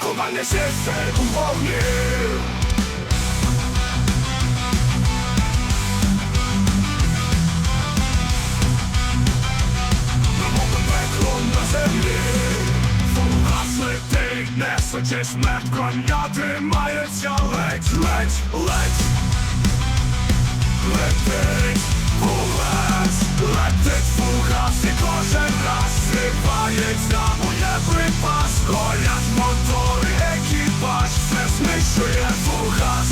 Komanie się szeregu wojny Намокли пекло на землі Фугас летить, несучи смерть коня Тримається ледь, ледь, ледь знищує фугас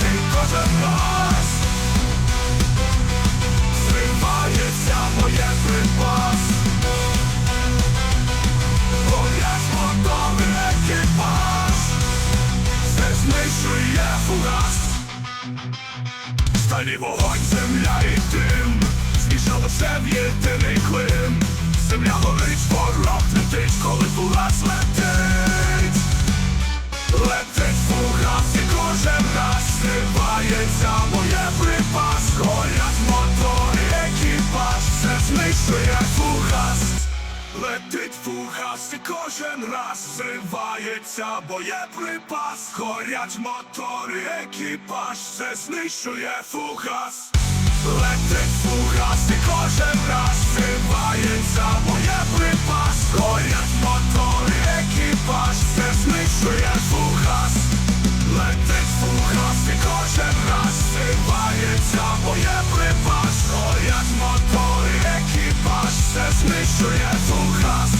і кожен раз Зривається моє припас. Горять мотори, екіпаж. Все знищує фугас Сталі вогонь, земля і Горить, ворог летить, коли фугас летить Летить фугас і кожен раз зривається моє припас. Горять мотори, екіпаж, все знищує фугас. Летить фугас і кожен раз зривається боєприпас Горять мотори, екіпаж, все знищує фугас. Летить фугас і кожен раз зривається боєприпас Кожен раз зривається боєприпас як мотор, екіпаж, все знищує фугас